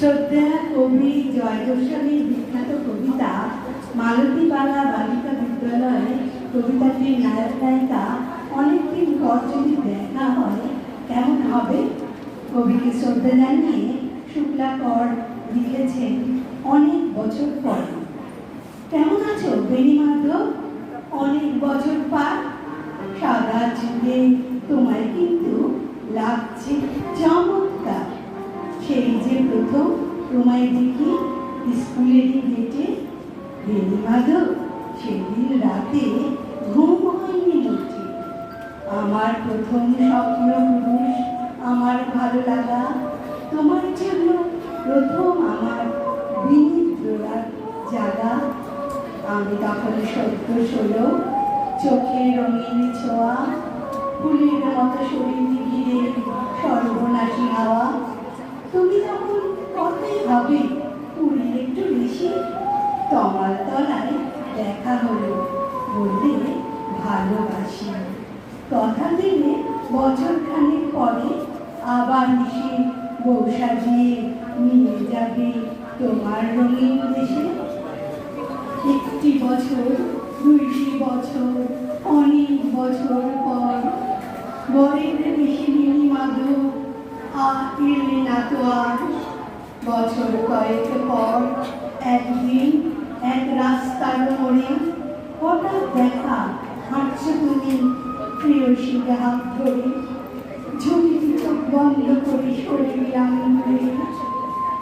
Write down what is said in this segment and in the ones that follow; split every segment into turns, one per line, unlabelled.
শ্রদ্ধা কবি জয় গোস্বামীর বিখ্যাত কবিতা মালতীবালা বালিকা বিদ্যালয়ে কবিতাটির নায়ক নায়িকা অনেকদিন পর যদি দেখা হয় কেমন হবে কবিকে শ্রদ্ধা জানিয়ে শুক্লাকর লিখেছেন অনেক বছর পর কেমন আছো বেণী মাধব অনেক বছর পার সাদা চুলে তোমায় কিন্তু লাগছে চমৎকার সেই যে প্রথম তোমায় দেখি স্কুলেরই গেটে বেণী মাধব, সেদিন রাতে ঘুম হয়নি মোটে আমার প্রথম স্বপ্ন পুরুষ আমার ভালো লাগা। তোমার জন্য প্রথম আমার বিনিদ্রার জাগা। আমি তখন সত্য ষোলো চোখে রঙিন ছোঁয়া। ফুলের মতো শরীর ঘিরে সর্বনাশী হাওয়া। দিলে বছর খানেক পরে আবার এসে বউ সাজিয়ে নিয়ে যাবে তোমার রঙিন দেশে। একটি বছর দুইটি বছর, অনেক বছর পর বরের বেশি নীলি মাধব আর এলে না তো আর। বছর কয়েক পর একদিন এক রাস্তার মোড়ে হঠাৎ দেখা হাঁটছো তুমি প্রিয়সীকে হাত ঝুঁকি চোখ বন্ধ করে সরে গেলাম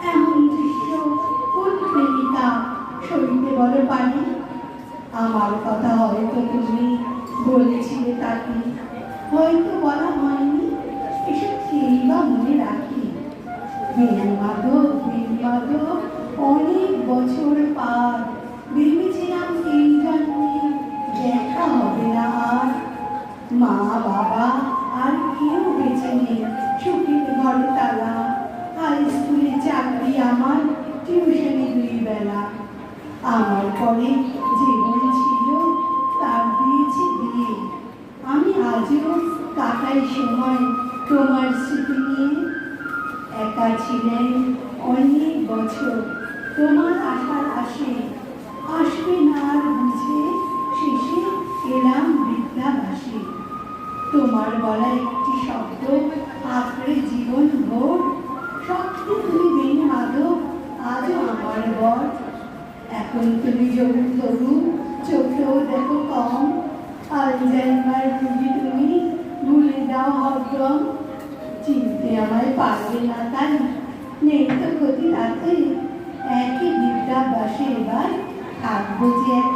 এমন দৃশ্য কোন প্রেমিকা সইতে বলো পারি আমার কথা হয়তো তুমি বলেছিলে তাকে হয়তো বলা হয়নি এসব কেই বা মনে রাখি। বেণুমাধব বেণুমাধব অনেক বছর পার মা বাবা আর কেউ বেঁচে নেই। সুখের ঘরে তালা হাই স্কুলে চাকরি আমার টিউশনে দুই বেলা। আমার পরে জীবন ছিল, তার দিয়েছি দিয়ে আমি আজও কাটাই সময় তোমার স্মৃতি নিয়ে। একা ছিলেন অনেক বছর, তোমার আশার আসে। আসবে না আর বুঝে শেষে এলাম বিদ্যাবাসী। তোমার বলা একটি শব্দ, আঁকড়ে জীবন ভোর। সত্যি তুমি বেণী মাধব আজও আমার বর। এখন তুমি যখন তরু, চোখেও দেখো কম। আলজাইমার রুগী তুমি, ভুলে দাও হরদম চিনতে আমায় পারবে না তাই, নেই তো ক্ষতি রাতে। একই বিদ্যাবাসে এবার, থাকব যে একসাথে